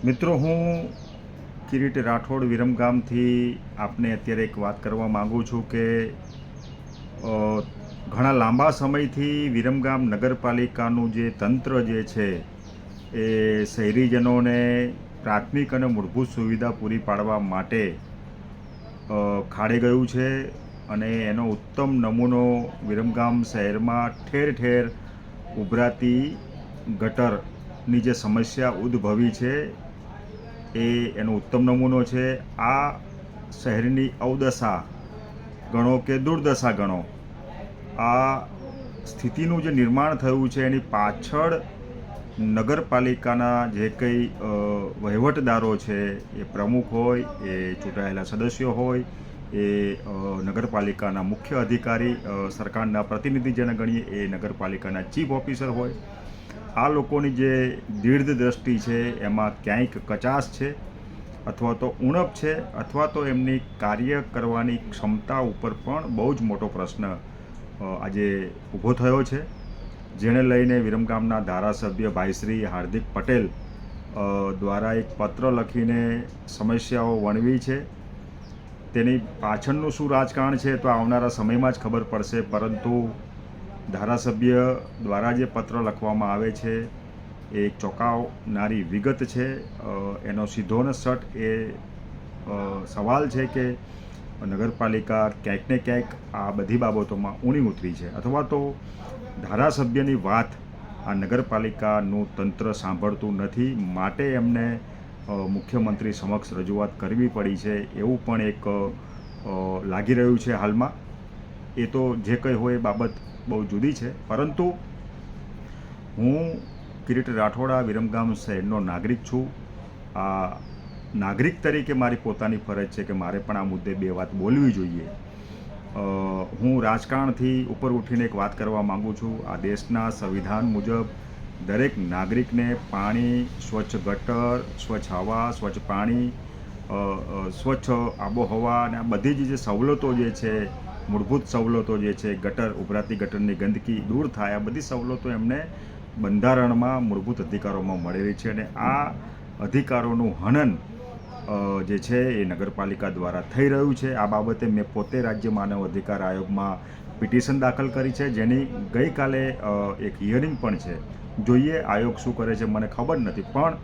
મિત્રો, હું કિરીટ રાઠોડ વિરમગામથી આપને અત્યારે એક વાત કરવા માગું છું કે ઘણા લાંબા સમયથી વિરમગામ નગરપાલિકાનું જે તંત્ર જે છે, એ શહેરીજનોને પ્રાથમિક અને મૂળભૂત સુવિધા પૂરી પાડવા માટે ખાડે ગયું છે અને એનો ઉત્તમ નમૂનો વિરમગામ શહેરમાં ઠેર ઠેર ઉભરાતી ગટરની જે સમસ્યા ઉદ્ભવી છે એ એનો ઉત્તમ નમૂનો છે. આ શહેરની અવદશા ગણો કે દુર્દશા ગણો. આ સ્થિતિનું જે નિર્માણ થયું છે, એની પાછળ નગરપાલિકાના જે કંઈ વહીવટદારો છે, એ પ્રમુખ હોય, એ ચૂંટાયેલા સદસ્યો હોય, એ નગરપાલિકાના મુખ્ય અધિકારી સરકારના પ્રતિનિધિ જેને ગણીએ, એ નગરપાલિકાના ચીફ ઓફિસર હોય આ લોકોની જે દીર્ઘ દ્રષ્ટિ છે, એમાં ક્યાંક કચાશ છે, અથવા તો ઉણપ છે, અથવા તો એમની કાર્ય કરવાની ક્ષમતા ઉપર પણ બહુ જ મોટો પ્રશ્ન આજે ઊભો થયો છે. જેને લઈને વિરમગામના ધારાસભ્ય ભાઈશ્રી હાર્દિક પટેલ દ્વારા એક પત્ર લખીને સમસ્યાઓ વણવી છે. તેની પાછળનું શું રાજકારણ છે તો આવનારા સમયમાં જ ખબર પડશે, પરંતુ ધારાસભ્ય દ્વારા જે પત્ર લખવામાં આવે છે, એ ચોંકાવનારી વિગત છે. એનો સીધો ને સટ એ સવાલ છે કે નગરપાલિકા ક્યાંક ને ક્યાંક આ બધી બાબતોમાં ઊણી ઉતરી છે. અથવા તો ધારાસભ્યની વાત આ નગરપાલિકાનું તંત્ર સાંભળતું નથી, માટે એમને મુખ્યમંત્રી સમક્ષ રજૂઆત કરવી પડી છે, એવું પણ એક લાગી રહ્યું છે હાલમાં. એ તો જે કંઈ હોય એ બાબત બહુ જુદી છે. પરંતુ હું કિરીટ રાઠોડા વિરમગામ શહેરનો નાગરિક છું. આ નાગરિક તરીકે મારી પોતાની ફરજ છે કે મારે પણ આ મુદ્દે બે વાત બોલવી જોઈએ. હું રાજકારણથી ઉપર ઉઠીને એક વાત કરવા માગું છું. આ દેશના સંવિધાન મુજબ દરેક નાગરિકને પાણી, સ્વચ્છ ગટર, સ્વચ્છ હવા, સ્વચ્છ પાણી સ્વચ્છ આબોહવા અને આ બધી જ જે સવલતો જે છે મૂળભૂત સવલતો જે છે, ગટર, ઉભરાતી ગટરની ગંદકી દૂર થાય, આ બધી સવલતો એમને બંધારણમાં મૂળભૂત અધિકારોમાં મળેલી છે અને આ અધિકારોનું હનન જે છે એ નગરપાલિકા દ્વારા થઈ રહ્યું છે. આ બાબતે મેં પોતે રાજ્ય માનવ અધિકાર આયોગમાં પિટિશન દાખલ કરી છે, જેની ગઈકાલે એક હિયરિંગ પણ છે. જોઈએ આયોગ શું કરે છે, મને ખબર નથી, પણ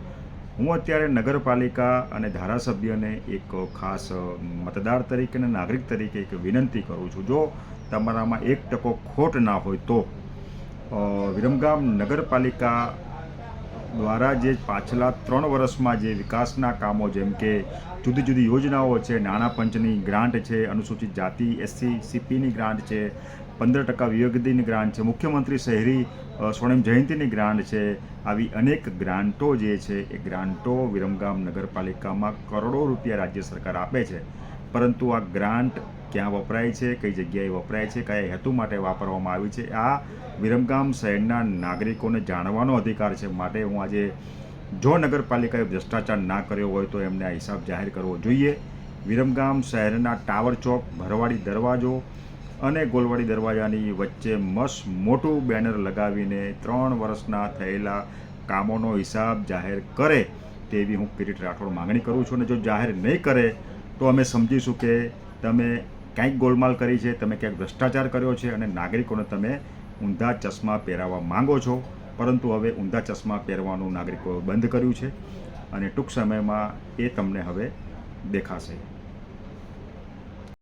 હું અત્યારે નગરપાલિકા અને ધારાસભ્યને એક ખાસ મતદાર તરીકે અને નાગરિક તરીકે એક વિનંતી કરું છું. જો તમારામાં એક ટકો ખોટ ના હોય તો વિરમગામ નગરપાલિકા દ્વારા જે પાછલા ત્રણ વર્ષમાં જે વિકાસના કામો જેમ કે જુદી જુદી યોજનાઓ છે, નાણાં પંચની ગ્રાન્ટ છે, અનુસૂચિત જાતિ, એસસી, સીપીની ગ્રાન્ટ છે, પંદર ટકા વિવેગદીની ગ્રાન્ટ છે, મુખ્યમંત્રી શહેરી સ્વર્ણિમ જયંતિની ગ્રાન્ટ છે, આવી અનેક ગ્રાન્ટો જે છે એ ગ્રાન્ટો વિરમગામ નગરપાલિકામાં કરોડો રૂપિયા રાજ્ય સરકાર આપે છે. પરંતુ આ ગ્રાન્ટ ક્યાં વપરાય છે, કઈ જગ્યાએ વપરાય છે, કયા હેતુ માટે વાપરવામાં આવી છે, આ વિરમગામ શહેરના નાગરિકોને જાણવાનો અધિકાર છે. માટે હું આજે જો નગરપાલિકાએ ભ્રષ્ટાચાર ના કર્યો હોય તો એમને આ હિસાબ જાહેર કરવો જોઈએ. વિરમગામ શહેરના ટાવર ચોક, ભરવાડી દરવાજો અને ગોલવાડી દરવાજાની વચ્ચે મસ્ત મોટું બેનર લગાવીને ત્રણ વર્ષના થયેલા કામોનો હિસાબ જાહેર કરે તેવી હું કિરીટ રાઠોડ માંગણી કરું છું. અને જો જાહેર નહીં કરે તો અમે સમજીશું કે તમે ક્યાંક ગોલમાલ કરી છે, તમે ક્યાંક ભ્રષ્ટાચાર કર્યો છે અને નાગરિકોને તમે ઊંધા ચશ્મા પહેરાવવા માંગો છો. પરંતુ હવે ઊંધા ચશ્મા પહેરવાનું નાગરિકોએ બંધ કર્યું છે અને ટૂંક સમયમાં એ તમને હવે દેખાશે.